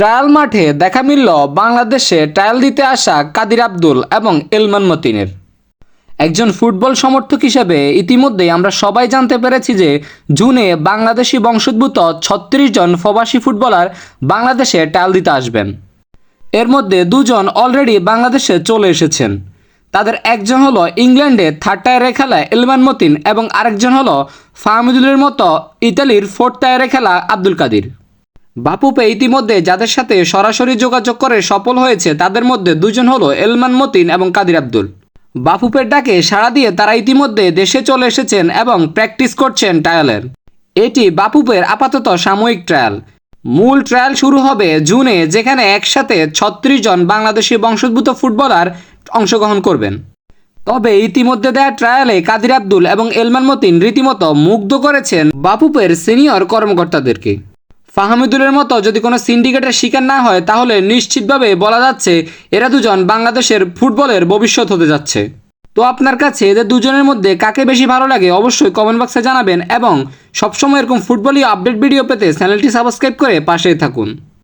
Trial মাঠে দেখা মিলল বাংলাদেশে ট্রায়াল দিতে আসা কাদির আব্দুল এবং এলমান মতিনের। একজন ফুটবল সমর্থক হিসেবে ইতিমধ্যেই আমরা সবাই জানতে পেরেছি যে জুনে বাংলাদেশি বংশোদ্ভূত ছত্রিশ জন প্রবাসী ফুটবলার বাংলাদেশে ট্রায়াল দিতে আসবেন। এর মধ্যে দুজন অলরেডি বাংলাদেশে চলে এসেছেন। তাদের একজন হলো ইংল্যান্ডে থার্ড টায়ারে খেলা এলমান মতিন এবং আরেকজন হলো ফাহমিদুলের মতো ইতালির ফোর্থ টায়ারে খেলা আব্দুল কাদির। বাপুপে ইতিমধ্যে যাদের সাথে সরাসরি যোগাযোগ করে সফল হয়েছে, তাদের মধ্যে দুজন হলো এলমান মতিন এবং কাদির আব্দুল। বাপুপের ডাকে সাড়া দিয়ে তারা ইতিমধ্যে দেশে চলে এসেছেন এবং প্র্যাকটিস করছেন ট্রায়ালের। এটি বাপুপের আপাতত সাময়িক ট্রায়াল। মূল ট্রায়াল শুরু হবে জুনে, যেখানে একসাথে ছত্রিশ জন বাংলাদেশি বংশোদ্ভূত ফুটবলার অংশগ্রহণ করবেন। তবে ইতিমধ্যে দেয়া ট্রায়ালে কাদির আব্দুল এবং এলমান মতিন রীতিমতো মুগ্ধ করেছেন বাপুপের সিনিয়র কর্মকর্তাদেরকে। ফাহামিদুলের মতো যদি কোনো সিন্ডিকেটের শিকার না হয়, তাহলে নিশ্চিতভাবে বলা যাচ্ছে এরা দুজন বাংলাদেশের ফুটবলের ভবিষ্যৎ হতে যাচ্ছে। তো আপনার কাছে এদের দুজনের মধ্যে কাকে বেশি ভালো লাগে অবশ্যই কমেন্ট বক্সে জানাবেন এবং সবসময় এরকম ফুটবলীয় আপডেট ভিডিও পেতে চ্যানেলটি সাবস্ক্রাইব করে পাশে থাকুন।